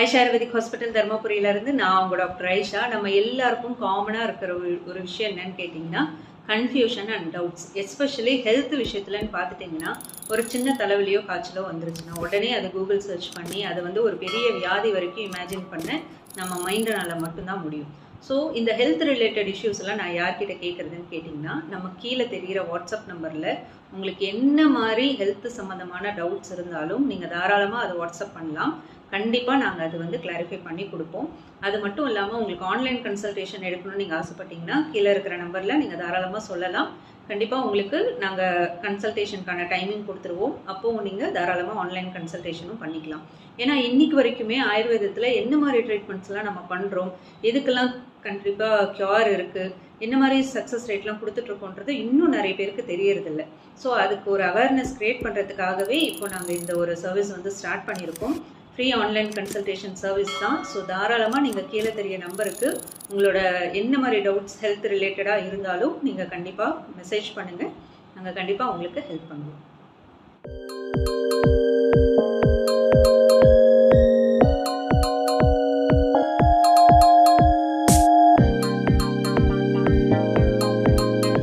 Aisha ayurvedic hospital தர்மபுரியிலேருந்து நான் உங்கள் doctor Aisha. நம்ம எல்லாருக்கும் காமனாக இருக்கிற ஒரு ஒரு விஷயம் என்னன்னு கேட்டிங்கன்னா confusion and doubts especially health விஷயத்துலன்னு பார்த்துட்டிங்கன்னா ஒரு சின்ன தலைவலியோ காய்ச்சலோ வந்துருச்சுன்னா உடனே அதை கூகுள் சர்ச் பண்ணி அதை வந்து ஒரு பெரிய வியாதி வரைக்கும் இமேஜின் பண்ண நம்ம மைண்டனால் மட்டும்தான் முடியும். ஸோ இந்த ஹெல்த் ரிலேட்டட் இஷ்யூஸ் எல்லாம் நான் யார்கிட்ட கேட்குறதுன்னு கேட்டிங்கன்னா நம்ம கீழே தெரிகிற வாட்ஸ்அப் நம்பரில் உங்களுக்கு என்ன மாதிரி ஹெல்த் சம்மந்தமான டவுட்ஸ் இருந்தாலும் நீங்கள் தாராளமாக அதை வாட்ஸ்அப் பண்ணலாம். கண்டிப்பாக நாங்கள் அது வந்து கிளாரிஃபை பண்ணி கொடுப்போம். அது மட்டும் இல்லாமல் உங்களுக்கு ஆன்லைன் கன்சல்டேஷன் எடுக்கணும்னு நீங்கள் ஆசைப்பட்டீங்கன்னா கீழே இருக்கிற நம்பரில் நீங்கள் தாராளமாக சொல்லலாம். கண்டிப்பாக உங்களுக்கு நாங்கள் கன்சல்டேஷனுக்கான டைமிங் கொடுத்துருவோம். அப்போது நீங்கள் தாராளமாக ஆன்லைன் கன்சல்டேஷனும் பண்ணிக்கலாம். ஏன்னா இன்னைக்கு வரைக்குமே ஆயுர்வேதத்தில் என்ன மாதிரி ட்ரீட்மெண்ட்ஸ்லாம் நம்ம பண்ணுறோம் எதுக்கெல்லாம் கண்டிப்பாக க்யூர் இருக்குது என்ன மாதிரி சக்ஸஸ் ரேட்லாம் கொடுத்துட்ருக்கோன்றது இன்னும் நிறைய பேருக்கு தெரியறதில்ல. ஸோ அதுக்கு ஒரு அவேர்னஸ் க்ரியேட் பண்ணுறதுக்காகவே இப்போ நாங்கள் இந்த ஒரு சர்வீஸ் வந்து ஸ்டார்ட் பண்ணியிருக்கோம். ஃப்ரீ ஆன்லைன் கன்சல்டேஷன் சர்வீஸ் தான். ஸோ தாராளமாக நீங்கள் கீழே தெரிய நம்பருக்கு உங்களோட என்ன மாதிரி டவுட்ஸ் ஹெல்த் ரிலேட்டடாக இருந்தாலும் நீங்கள் கண்டிப்பாக மெசேஜ் பண்ணுங்கள் நாங்கள் கண்டிப்பாக உங்களுக்கு ஹெல்ப் பண்ணுவோம்.